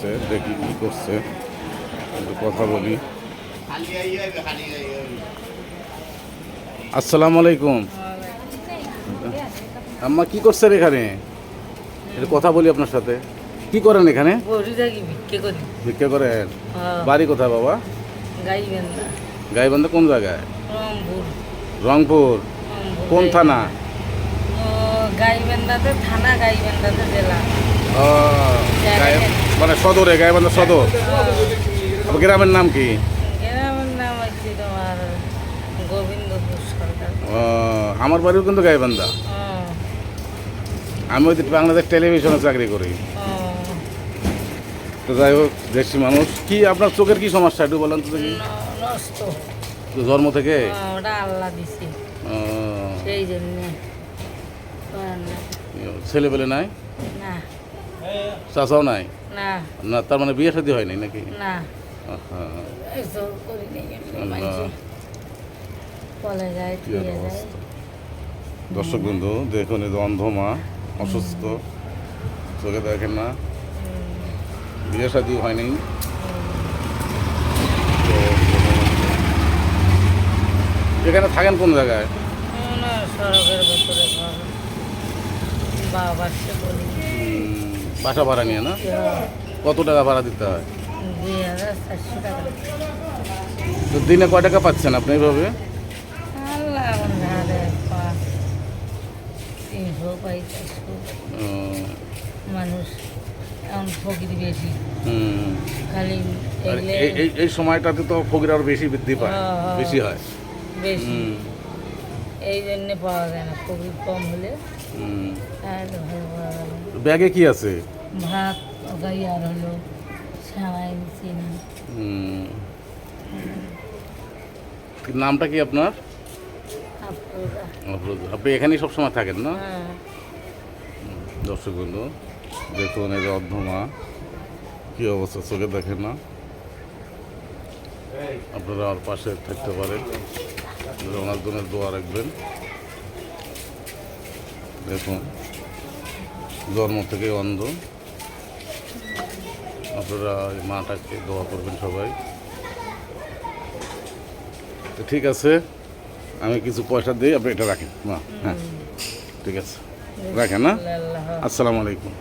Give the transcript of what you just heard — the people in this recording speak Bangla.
আসছে দেখি কি করছে। একটু কথা বলি। আসসালামু আলাইকুম। আম্মা কি করছেন এখানে? একটু কথা বলি আপনার সাথে। কি করেন এখানে? ভিক্ষে করেন? হ্যাঁ, বাড়ি কোথায় বাবা? গাইবান্ধা। কোন জায়গায়? রংপুর। কোন থানা? গাইবান্ধাতে থানা গাইবান্ধাতে জেলা। ও, গায়ে- মানে সদরে সদর? গ্রামের নাম কি? আমার বাড়িও কিন্তু গাইবান্ধা আমি ওই বাংলাদেশ টেলিভিশনে চাকরি করি। তো যাই হোক দেশি মানুষ। কি আপনার চোখের কি সমস্যা একটু বলেন তো দেখি। জন্ম থেকে। ছেলে পেলে নাই? চাচাও নাই? না। না তার মানে বিয়ে শাদী নাকি? না। করি নাই এমনি আল্লাহ। মাইছে। বলে যায় কি দিয়ে আর যায়। অবস্থা দর্শক বন্ধু দেখুন এই অন্ধ মা অসুস্থ। চোখে দেখেন না। বিয়ে শাদী হয়নি। তো, এখানে থাকেন কোন জায়গায়? না সড়কের ভেতরে বাসা ভাড়া নিয়ে না হ্যাঁ, কত টাকা ভাড়া দিতে হয় তো দিনে কয় টাকা পাচ্ছেন আপনি এইভাবে মানুষ বেশি খালি এই- এই এই সময়টাতে তো ফকির আরও বেশি বৃদ্ধি পায় হ্যাঁ, বেশি হয় বেশি এই জন্যে পাওয়া যায় না ফকির কম হলে। পাওয়া ব্যাগে কি আছে? ভাত ওগাই আর হলো সামাই চিনি। নামটা কি আপনার। আপনি এখানেই সবসময় থাকেন না? হ্যাঁ। দর্শক বন্ধু দেখুন এই যে অর্ধমা কী অবস্থা চোখে দেখেন না? আপনারা আর পাশে থাকতে পারেন। ওনার জন্য দোয়া রাখবেন। দেখুন জন্ম থেকে অন্ধ। আপনারা মাটাকে দোয়া করবেন সবাই। তো ঠিক আছে আমি কিছু পয়সা দিই আপনি এটা রাখেন। মা হ্যাঁ ঠিক আছে। রাখেন না আসসালামু আলাইকুম।